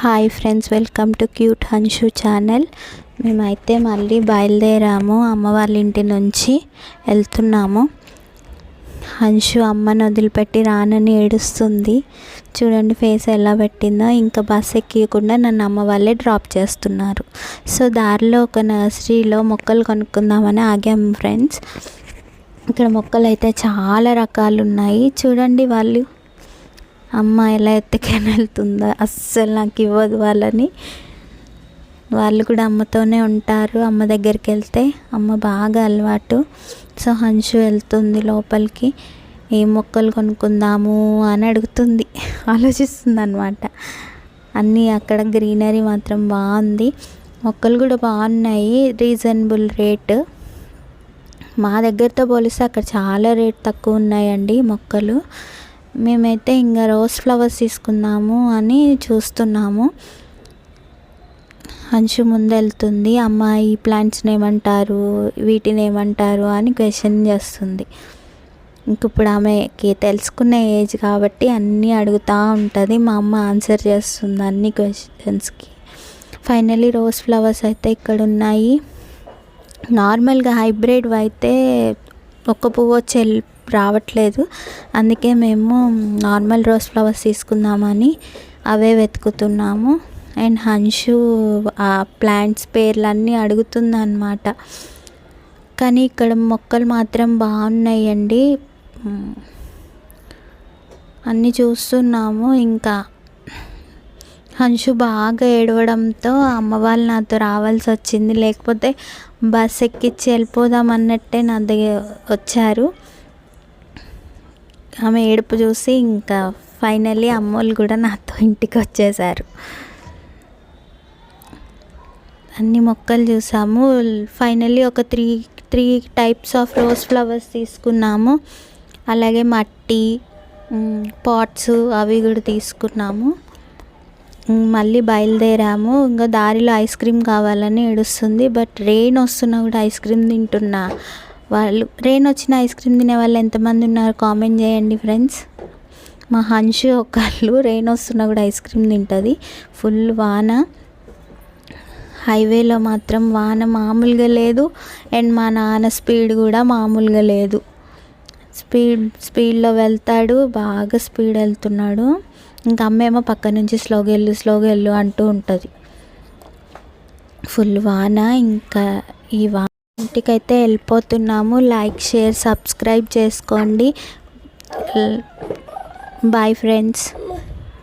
Hi friends welcome to cute Hanshu channel మేమైతే మళ్ళీ బయలుదేరాము అమ్మ వాళ్ళ ఇంటి నుంచి వెళ్తున్నాము. హన్షు అమ్మను వదిలిపెట్టి రానని ఏడుస్తుంది. చూడండి ఫేస్ ఎలా పెట్టిందో ఇంకా బస్ ఎక్కకుండా నన్ను అమ్మ వాళ్ళే డ్రాప్ చేస్తున్నారు. సో దారిలో ఒక నర్సరీలో మొక్కలు కొనుక్కుందామని ఆగాము ఫ్రెండ్స్ ఇక్కడ మొక్కలు అయితే చాలా రకాలు ఉన్నాయి చూడండి వాళ్ళు అమ్మ ఎలా ఎత్తుకొని వెళ్తుందో? అస్సలు నాకు ఇవ్వదు వాళ్ళని. వాళ్ళు కూడా అమ్మతోనే ఉంటారు. అమ్మ దగ్గరికి వెళ్తే అమ్మ బాగా అలవాటు. సో హంషు వెళ్తుంది లోపలికి. ఏ మొక్కలు కొనుక్కుందాము అని అడుగుతుంది. ఆలోచిస్తుంది అనమాట అన్నీ అక్కడ గ్రీనరీ మాత్రం బాగుంది. మొక్కలు కూడా బాగున్నాయి. Reasonable rate. మా దగ్గరతో పోలిస్తే అక్కడ చాలా రేట్ తక్కువ ఉన్నాయండి మొక్కలు. మేమైతే ఇంకా రోజ్ ఫ్లవర్స్ తీసుకుందాము అని చూస్తున్నాము. అంశు ముందు వెళ్తుంది అమ్మ ఈ ప్లాంట్స్ని ఏమంటారు వీటిని ఏమంటారు అని క్వశ్చన్ చేస్తుంది. ఇంక ఇప్పుడు ఆమెకి తెలుసుకునే ఏజ్ కాబట్టి అన్నీ అడుగుతూ ఉంటుంది. మా అమ్మ ఆన్సర్ చేస్తుంది అన్ని క్వశ్చన్స్కి. ఫైనలీ రోజ్ ఫ్లవర్స్ అయితే ఇక్కడ ఉన్నాయి నార్మల్గా హైబ్రిడ్ అయితే ఒక్క పువ్వు వచ్చి రావట్లేదు. అందుకే మేము నార్మల్ రోజ్ ఫ్లవర్స్ తీసుకుందామని అవే వెతుకుతున్నాము. అండ్ హన్షు ఆ ప్లాంట్స్ పేర్లన్నీ అడుగుతుంది అనమాట కానీ ఇక్కడ మొక్కలు మాత్రం బాగున్నాయండి. అన్నీ చూస్తున్నాము. ఇంకా హంషు బాగా ఏడవడంతో అమ్మ వాళ్ళు నాతో రావాల్సి వచ్చింది. లేకపోతే బస్ ఎక్కించి వెళ్ళిపోదాం అన్నట్టే నా దగ్గర వచ్చారు. ఆమె ఏడుపు చూసి ఇంకా ఫైనల్లీ అమ్మోళ్ళు కూడా నాతో ఇంటికి వచ్చేసారు. అన్ని మొక్కలు చూసాము. ఫైనల్లీ ఒక three three types of rose flowers తీసుకున్నాము. అలాగే మట్టి పాట్స్ అవి కూడా తీసుకున్నాము. మళ్ళీ బయలుదేరాము. ఇంకా దారిలో ఐస్ క్రీమ్ కావాలని ఏడుస్తుంది. బట్ రెయిన్ వస్తున్నా కూడా ఐస్ క్రీమ్ తింటున్నా. వాళ్ళు రెయిన్ వచ్చిన ఐస్ క్రీమ్ తినే వాళ్ళు ఎంతమంది ఉన్నారు కామెంట్ చేయండి ఫ్రెండ్స్. మా హన్షు ఒకళ్ళు రెయిన్ వస్తున్నా కూడా ఐస్ క్రీమ్ తింటుంది. ఫుల్ వాన. హైవేలో మాత్రం వాన మామూలుగా లేదు. అండ్ మా నాన్న స్పీడ్ కూడా మామూలుగా లేదు. స్పీడ్ స్పీడ్లో వెళ్తాడు బాగా స్పీడ్ వెళ్తున్నాడు. ఇంకా అమ్మేమో పక్క నుంచి స్లోగా వెళ్ళు స్లోగా వెళ్ళు అంటూ ఉంటుంది. ఫుల్ వాన ఇంకా ఈ వాన ఇంటికైతే వెళ్ళిపోతున్నాము. లైక్ షేర్ సబ్స్క్రైబ్ చేసుకోండి. Bye friends.